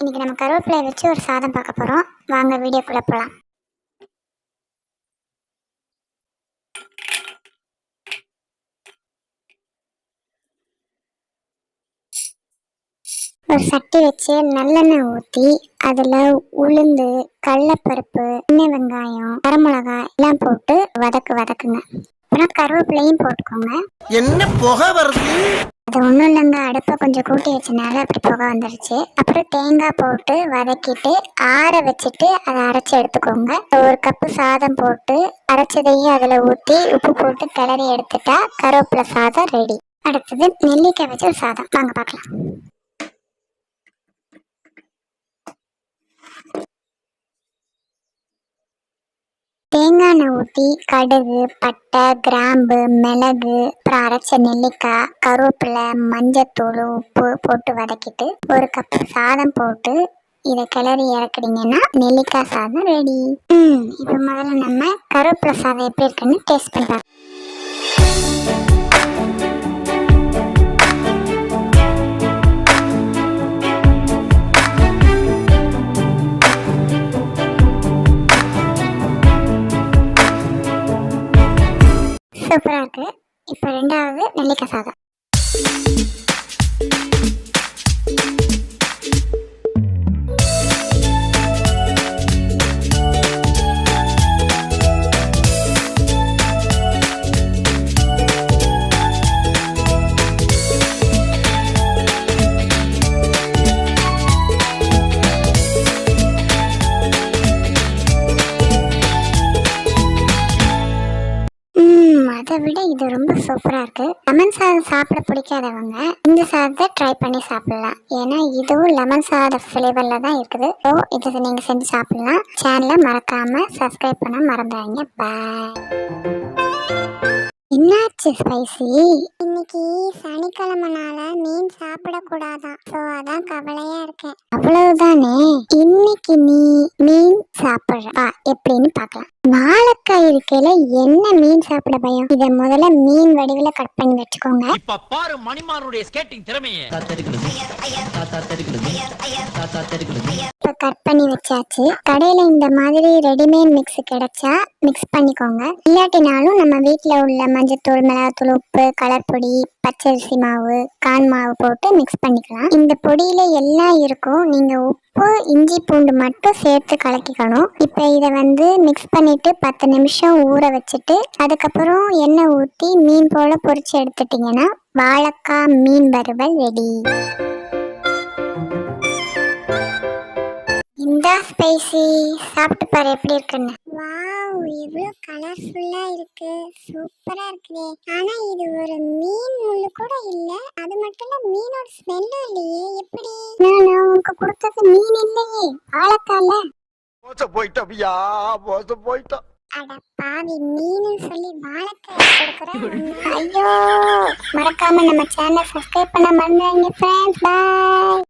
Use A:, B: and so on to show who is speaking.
A: இன்றைக்கி நம்ம கருவேப்பிலையை வச்சு ஒரு சாதம் பார்க்க போகிறோம் வாங்க வீடியோக்குள்ளே போகலாம் ஒரு சட்டி வச்சு நல்லெண்ணெய் ஊற்றி அதில் உளுந்து கடலப்பருப்பு எண்ணெய் வெங்காயம் வரமிளகாய் எல்லாம் போட்டு வதக்கு வதக்குங்க. அப்புறம் கருவேப்பிலையும் போட்டுக்கோங்க.
B: என்ன புகை வருது?
A: அது ஒன்றும் இல்லைங்க. அடுப்பை கொஞ்சம் கூட்டி வச்சனால அப்படி புகை வந்துடுச்சு அப்புறம் தேங்காய் போட்டு வதக்கிட்டு ஆற வச்சுட்டு அதை அரைச்சி எடுத்துக்கோங்க. ஒரு கப்பு சாதம் போட்டு அரைச்சதையும் அதில் ஊற்றி உப்பு போட்டு கிளறி எடுத்துட்டா கருவேப்பிலை சாதம் ரெடி அடுத்தது நெல்லிக்காய் வச்சு ஒரு சாதம். வாங்க பார்க்கலாம் தேங்காய் எண்ணெய் ஊற்றி கடுகு பட்டை கிராம்பு மிளகு அப்புறம் அரைச்ச நெல்லிக்காய் கருவேப்பிலை மஞ்சத்தூள் உப்பு போட்டு வதக்கிட்டு ஒரு கப் சாதம் போட்டு இதை கிளறி இறக்குனீங்கன்னா நெல்லிக்காய் சாதம் ரெடி இப்போ முதல்ல நம்ம கருவேப்பிலை சாதம் எப்படி இருக்குன்னு டேஸ்ட் பண்ணலாம் சூப்பராக இருக்குது இப்போ ரெண்டாவது நெல்லிக்காய் சாதம். அதை விட இது ரொம்ப சூப்பராக இருக்குது லெமன் சாதம் சாப்பிட பிடிக்காதவங்க இந்த சாதத்தை ட்ரை பண்ணி சாப்பிடலாம். ஏன்னா இதுவும் லெமன் சாத ஃப்ளேவரில் தான் இருக்குது. ஸோ இதை நீங்கள் செஞ்சு சாப்பிடலாம். சேனலை மறக்காமல் சப்ஸ்கிரைப் பண்ண மறந்துடாங்க பாய் என்னாச்சு ஸ்பைசி இன்னைக்கு சனிக்கிழமைனால மீன் சாப்பிடக்கூடாதான். ஸோ அதான் கவலையா இருக்கேன். அவ்வளவுதானே? இன்னைக்கு நீ மீன் சாப்பிடுற வா எப்படின்னு பார்க்கலாம். வாழைக்காய் இருக்கையில என்ன மீன் சாப்பிட பயம்? இதை முதல்ல மீன் வடிவில் கட் பண்ணி வச்சுக்கோங்க.
C: இப்ப பாரு மணிமாரனுடைய ஸ்கேட்டிங் திறமையை.
A: இப்போ கட் பண்ணி வச்சாச்சு. கடையில் இந்த மாதிரி ரெடிமேட் மிக்ஸ் கிடைச்சா மிக்ஸ் பண்ணிக்கோங்க. இல்லாட்டினாலும் நம்ம வீட்டில் உள்ள மஞ்சத்தூள் மிளகாத்தூள் உப்பு கலர் பொடி பச்சரிசி மாவு கான் மாவு போட்டு மிக்ஸ் பண்ணிக்கலாம். இந்த பொடியில எல்லாம் இருக்கும். நீங்க உப்பு இஞ்சி பூண்டு மட்டும் சேர்த்து கலக்கிக்கணும். இப்போ இதை வந்து மிக்ஸ் பண்ணிட்டு பத்து நிமிஷம் ஊற வச்சுட்டு அதுக்கப்புறம் எண்ணெய் ஊற்றி மீன் போல பொரிச்சு எடுத்துட்டிங்கன்னா வாழைக்காய் மீன் வறுவல் ரெடி ஸ்பைசி சாப்பிட்டு பாரு எப்படி இருக்குன்னு. வாவ் இவ்வளோ கலர்ஃபுல்லா இருக்கு. சூப்பரா இருக்குதே. ஆனா இது ஒரு மீன் முள்ளு கூட இல்ல. அது மட்டும் இல்ல மீனோட ஸ்மெல்லும் இல்லையே. எப்படி? நான் உனக்கு கொடுத்தது மீன் இல்லையே. வாழைக்கால
B: மோச போயிட்டோம்யா மோச போயிட்டோம்.
A: அட பாவி மீன் சொல்லி வாழைக்காய் கொடுக்குறேன் ஐயோ மறக்காம நம்ம சேனல் சப்ஸ்கிரைப் பண்ண மறந்துடாதீங்க ஃப்ரெண்ட்ஸ் பாய்